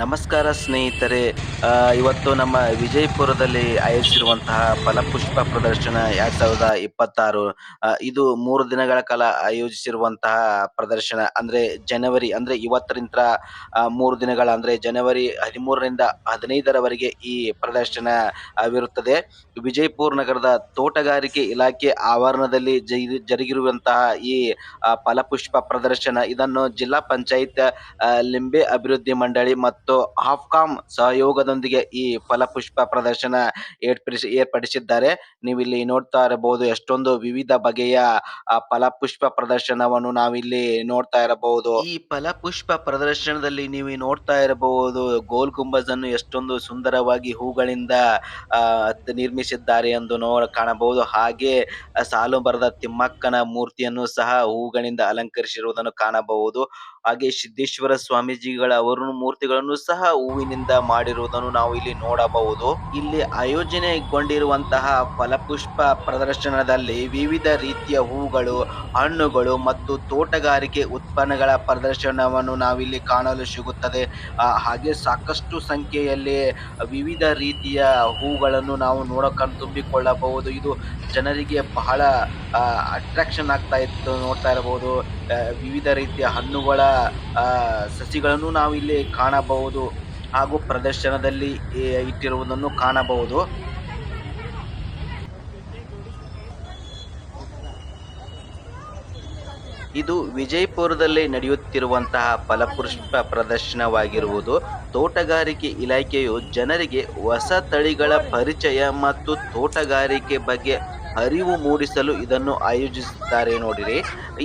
ನಮಸ್ಕಾರ ಸ್ನೇಹಿತರೆ. ಇವತ್ತು ನಮ್ಮ ವಿಜಯಪುರದಲ್ಲಿ ಆಯೋಜಿಸಿರುವಂತಹ ಫಲಪುಷ್ಪ ಪ್ರದರ್ಶನ ಎರಡ್ ಸಾವಿರದ ಇಪ್ಪತ್ತಾರು. ಇದು ಮೂರು ದಿನಗಳ ಕಾಲ ಆಯೋಜಿಸಿರುವಂತಹ ಪ್ರದರ್ಶನ. ಅಂದ್ರೆ ಜನವರಿ, ಅಂದ್ರೆ ಇವತ್ತರಿಂದ ಮೂರು ದಿನಗಳ, ಅಂದ್ರೆ ಜನವರಿ ಹದಿಮೂರರಿಂದ ಹದಿನೈದರವರೆಗೆ ಈ ಪ್ರದರ್ಶನ ಆಗಿರುತ್ತದೆ ವಿಜಯಪುರ ನಗರದ ತೋಟಗಾರಿಕೆ ಇಲಾಖೆ ಆವರಣದಲ್ಲಿ ಜರುಗಿರುವಂತಹ ಈ ಫಲಪುಷ್ಪ ಪ್ರದರ್ಶನ. ಇದನ್ನು ಜಿಲ್ಲಾ ಪಂಚಾಯತ್ ಲಿಂಬೆ ಅಭಿವೃದ್ಧಿ ಮಂಡಳಿ ಮತ್ತು ಹಾಫ್ಕಾಮ್ ಸಹಯೋಗದೊಂದಿಗೆ ಈ ಫಲಪುಷ್ಪ ಪ್ರದರ್ಶನ ಏರ್ಪಡಿಸಿ, ಏರ್ಪಡಿಸಿದ್ದಾರೆ. ನೀವು ಇಲ್ಲಿ ನೋಡ್ತಾ ಇರಬಹುದು ಎಷ್ಟೊಂದು ವಿವಿಧ ಬಗೆಯ ಫಲಪುಷ್ಪ ಪ್ರದರ್ಶನವನ್ನು ನಾವಿಲ್ಲಿ ನೋಡ್ತಾ ಇರಬಹುದು. ಈ ಫಲಪುಷ್ಪ ಪ್ರದರ್ಶನದಲ್ಲಿ ನೀವು ನೋಡ್ತಾ ಇರಬಹುದು ಗೋಲ್ ಗುಂಬಜ್ ಅನ್ನು ಎಷ್ಟೊಂದು ಸುಂದರವಾಗಿ ಹೂಗಳಿಂದ ನಿರ್ಮಿಸಿದ್ದಾರೆ ಎಂದು ನೋಡ ಕಾಣಬಹುದು. ಹಾಗೆ ಸಾಲು ಬರದ ತಿಮ್ಮಕ್ಕನ ಮೂರ್ತಿಯನ್ನು ಸಹ ಹೂಗಳಿಂದ ಅಲಂಕರಿಸಿರುವುದನ್ನು ಕಾಣಬಹುದು. ಹಾಗೆ ಸಿದ್ದೇಶ್ವರ ಸ್ವಾಮೀಜಿಗಳ ಅವರು ಮೂರ್ತಿಗಳನ್ನು ಸಹ ಹೂವಿನಿಂದ ಮಾಡಿರುವುದನ್ನು ನಾವು ಇಲ್ಲಿ ನೋಡಬಹುದು. ಇಲ್ಲಿ ಆಯೋಜನೆಗೊಂಡಿರುವಂತಹ ಫಲಪುಷ್ಪ ಪ್ರದರ್ಶನದಲ್ಲಿ ವಿವಿಧ ರೀತಿಯ ಹೂಗಳು, ಹಣ್ಣುಗಳು ಮತ್ತು ತೋಟಗಾರಿಕೆ ಉತ್ಪನ್ನಗಳ ಪ್ರದರ್ಶನವನ್ನು ನಾವಿಲ್ಲಿ ಕಾಣಲು ಸಿಗುತ್ತದೆ. ಹಾಗೆ ಸಾಕಷ್ಟು ಸಂಖ್ಯೆಯಲ್ಲಿ ವಿವಿಧ ರೀತಿಯ ಹೂಗಳನ್ನು ನಾವು ನೋಡಕ ತುಂಬಿಕೊಳ್ಳಬಹುದು. ಇದು ಜನರಿಗೆ ಬಹಳ ಅಟ್ರಾಕ್ಷನ್ ಆಗ್ತಾ ಇತ್ತು, ನೋಡ್ತಾ ಇರಬಹುದು. ವಿವಿಧ ರೀತಿಯ ಹಣ್ಣುಗಳ ಸಸಿಗಳನ್ನು ನಾವು ಇಲ್ಲಿ ಕಾಣಬಹುದು. ಹಾಗೂ ಪ್ರದರ್ಶನದಲ್ಲಿ ಇಟ್ಟಿರುವುದನ್ನು ಕಾಣಬಹುದು. ಇದು ವಿಜಯಪುರದಲ್ಲಿ ನಡೆಯುತ್ತಿರುವಂತಹ ಫಲಪುಷ್ಪ ಪ್ರದರ್ಶನವಾಗಿರುವುದು. ತೋಟಗಾರಿಕೆ ಇಲಾಖೆಯು ಜನರಿಗೆ ಹೊಸ ತಳಿಗಳ ಪರಿಚಯ ಮತ್ತು ತೋಟಗಾರಿಕೆ ಬಗ್ಗೆ ಅರಿವು ಮೂಡಿಸಲು ಇದನ್ನು ಆಯೋಜಿಸುತ್ತಾರೆ ನೋಡಿರಿ.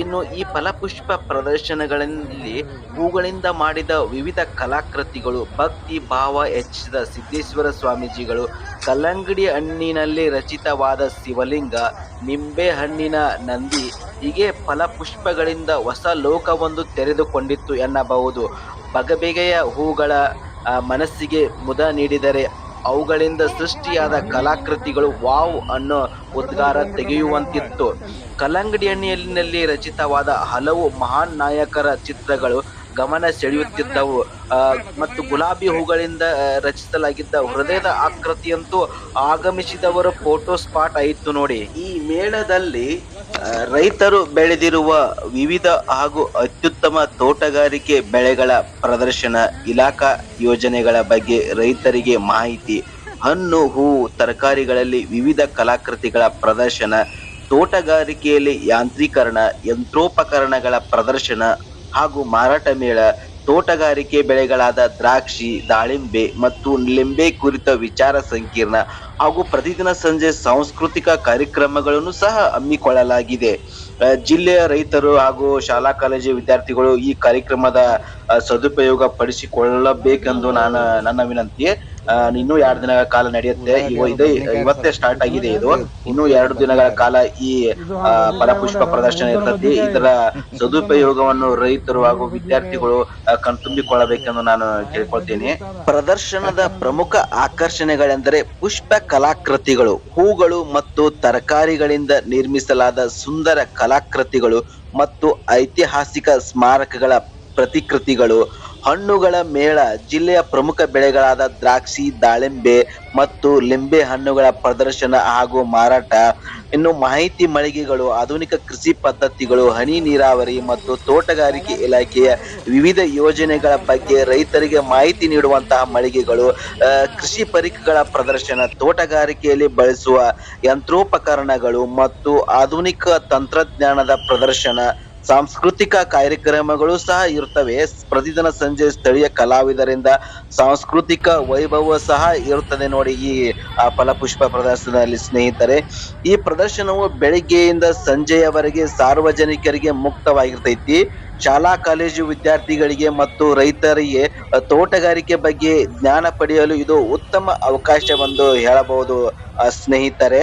ಇನ್ನು ಈ ಫಲಪುಷ್ಪ ಪ್ರದರ್ಶನಗಳಲ್ಲಿ ಹೂಗಳಿಂದ ಮಾಡಿದ ವಿವಿಧ ಕಲಾಕೃತಿಗಳು, ಭಕ್ತಿ, ಭಾವ ಹೆಚ್ಚಿದ ಸಿದ್ದೇಶ್ವರ ಸ್ವಾಮೀಜಿಗಳು, ಕಲ್ಲಂಗಡಿ ಹಣ್ಣಿನಲ್ಲಿ ರಚಿತವಾದ ಶಿವಲಿಂಗ, ನಿಂಬೆ ಹಣ್ಣಿನ ನಂದಿ, ಹೀಗೆ ಫಲಪುಷ್ಪಗಳಿಂದ ಹೊಸ ಲೋಕವೊಂದು ತೆರೆದುಕೊಂಡಿತ್ತು ಎನ್ನಬಹುದು. ಬಗೆಬಗೆಯ ಹೂಗಳ ಮನಸ್ಸಿಗೆ ಮುದ ನೀಡಿದರೆ ಅವುಗಳಿಂದ ಸೃಷ್ಟಿಯಾದ ಕಲಾಕೃತಿಗಳು ವಾವ್ ಅನ್ನೋ ಉದ್ಗಾರ ತೆಗೆಯುವಂತಿತ್ತು. ಕಲ್ಲಂಗಡಿ ಹಣ್ಣಿನಲ್ಲಿ ರಚಿತವಾದ ಹಲವು ಮಹಾನ್ ನಾಯಕರ ಚಿತ್ರಗಳು ಗಮನ ಸೆಳೆಯುತ್ತಿದ್ದವು. ಮತ್ತು ಗುಲಾಬಿ ಹೂಗಳಿಂದ ರಚಿಸಲಾಗಿದ್ದ ಹೃದಯದ ಆಕೃತಿಯಂತೂ ಆಗಮಿಸಿದವರ ಫೋಟೋ ಸ್ಪಾಟ್ ಆಯಿತು ನೋಡಿ. ಈ ಮೇಳದಲ್ಲಿ ರೈತರು ಬೆಳೆದಿರುವ ವಿವಿಧ ಹಾಗೂ ಅತ್ಯುತ್ತಮ ತೋಟಗಾರಿಕೆ ಬೆಳೆಗಳ ಪ್ರದರ್ಶನ ಇಲಾಖಾ ಯೋಜನೆಗಳ ಬಗ್ಗೆ ರೈತರಿಗೆ ಮಾಹಿತಿ, ಹಣ್ಣು, ಹೂವು, ತರಕಾರಿಗಳಲ್ಲಿ ವಿವಿಧ ಕಲಾಕೃತಿಗಳ ಪ್ರದರ್ಶನ, ತೋಟಗಾರಿಕೆಯಲ್ಲಿ ಯಾಂತ್ರೀಕರಣ, ಯಂತ್ರೋಪಕರಣಗಳ ಪ್ರದರ್ಶನ ಹಾಗೂ ಮಾರಾಟ ಮೇಳ, ತೋಟಗಾರಿಕೆ ಬೆಳೆಗಳಾದ ದ್ರಾಕ್ಷಿ, ದಾಳಿಂಬೆ ಮತ್ತು ಲಿಂಬೆ ಕುರಿತ ವಿಚಾರ ಸಂಕಿರಣ ಹಾಗೂ ಪ್ರತಿದಿನ ಸಂಜೆ ಸಾಂಸ್ಕೃತಿಕ ಕಾರ್ಯಕ್ರಮಗಳನ್ನು ಸಹ ಹಮ್ಮಿಕೊಳ್ಳಲಾಗಿದೆ. ಜಿಲ್ಲೆಯ ರೈತರು ಹಾಗೂ ಶಾಲಾ ಕಾಲೇಜು ವಿದ್ಯಾರ್ಥಿಗಳು ಈ ಕಾರ್ಯಕ್ರಮದ ಸದುಪಯೋಗ ಪಡಿಸಿಕೊಳ್ಳಬೇಕೆಂದು ನಾನು ನನ್ನ ವಿನಂತಿ. ಇನ್ನೂ ಎರಡು ದಿನಗಳ ಕಾಲ ನಡೆಯುತ್ತೆ. ಇದು ಇದೆ ಇವತ್ತೇ ಸ್ಟಾರ್ಟ್ ಆಗಿದೆ ಇದು. ಇನ್ನೂ ಎರಡು ದಿನಗಳ ಕಾಲ ಈ ಫಲಪುಷ್ಪ ಪ್ರದರ್ಶನ ಇರ್ತದೆ. ಇದರ ಸದುಪಯೋಗವನ್ನು ರೈತರು ಹಾಗೂ ವಿದ್ಯಾರ್ಥಿಗಳು ಕಣ್ತುಂಬಿಕೊಳ್ಳಬೇಕೆಂದು ನಾನು ಕೇಳ್ಕೊಳ್ತೇನೆ. ಪ್ರದರ್ಶನದ ಪ್ರಮುಖ ಆಕರ್ಷಣೆಗಳೆಂದರೆ ಪುಷ್ಪ ಕಲಾಕೃತಿಗಳು. ಹೂಗಳು ಮತ್ತು ತರಕಾರಿಗಳಿಂದ ನಿರ್ಮಿಸಲಾದ ಸುಂದರ ಕಲಾಕೃತಿಗಳು ಮತ್ತು ಐತಿಹಾಸಿಕ ಸ್ಮಾರಕಗಳ ಪ್ರತಿಕೃತಿಗಳು. ಹಣ್ಣುಗಳ ಮೇಳ ಜಿಲ್ಲೆಯ ಪ್ರಮುಖ ಬೆಳೆಗಳಾದ ದ್ರಾಕ್ಷಿ, ದಾಳಿಂಬೆ ಮತ್ತು ಲಿಂಬೆ ಹಣ್ಣುಗಳ ಪ್ರದರ್ಶನ ಹಾಗೂ ಮಾರಾಟ. ಇನ್ನು ಮಾಹಿತಿ ಮಳಿಗೆಗಳು, ಆಧುನಿಕ ಕೃಷಿ ಪದ್ಧತಿಗಳು, ಹನಿ ನೀರಾವರಿ ಮತ್ತು ತೋಟಗಾರಿಕೆ ಇಲಾಖೆಯ ವಿವಿಧ ಯೋಜನೆಗಳ ಬಗ್ಗೆ ರೈತರಿಗೆ ಮಾಹಿತಿ ನೀಡುವಂತಹ ಮಳಿಗೆಗಳು ಕೃಷಿ ಪರಿಕಗಳ ಪ್ರದರ್ಶನ, ತೋಟಗಾರಿಕೆಯಲ್ಲಿ ಬಳಸುವ ಯಂತ್ರೋಪಕರಣಗಳು ಮತ್ತು ಆಧುನಿಕ ತಂತ್ರಜ್ಞಾನದ ಪ್ರದರ್ಶನ. ಸಾಂಸ್ಕೃತಿಕ ಕಾರ್ಯಕ್ರಮಗಳು ಸಹ ಇರುತ್ತವೆ ಪ್ರತಿದಿನ ಸಂಜೆ ಸ್ಥಳೀಯ ಕಲಾವಿದರಿಂದ ಸಾಂಸ್ಕೃತಿಕ ವೈಭವ ಸಹ ಇರುತ್ತದೆ ನೋಡಿ ಈ ಫಲಪುಷ್ಪ ಪ್ರದರ್ಶನದಲ್ಲಿ ಸ್ನೇಹಿತರೆ. ಈ ಪ್ರದರ್ಶನವು ಬೆಳಿಗ್ಗೆಯಿಂದ ಸಂಜೆಯವರೆಗೆ ಸಾರ್ವಜನಿಕರಿಗೆ ಮುಕ್ತವಾಗಿರ್ತೈತಿ. ಶಾಲಾ, ಕಾಲೇಜು ವಿದ್ಯಾರ್ಥಿಗಳಿಗೆ ಮತ್ತು ರೈತರಿಗೆ ತೋಟಗಾರಿಕೆ ಬಗ್ಗೆ ಜ್ಞಾನ ಪಡೆಯಲು ಇದು ಉತ್ತಮ ಅವಕಾಶವೆಂದು ಹೇಳಬಹುದು ಸ್ನೇಹಿತರೆ.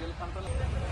del.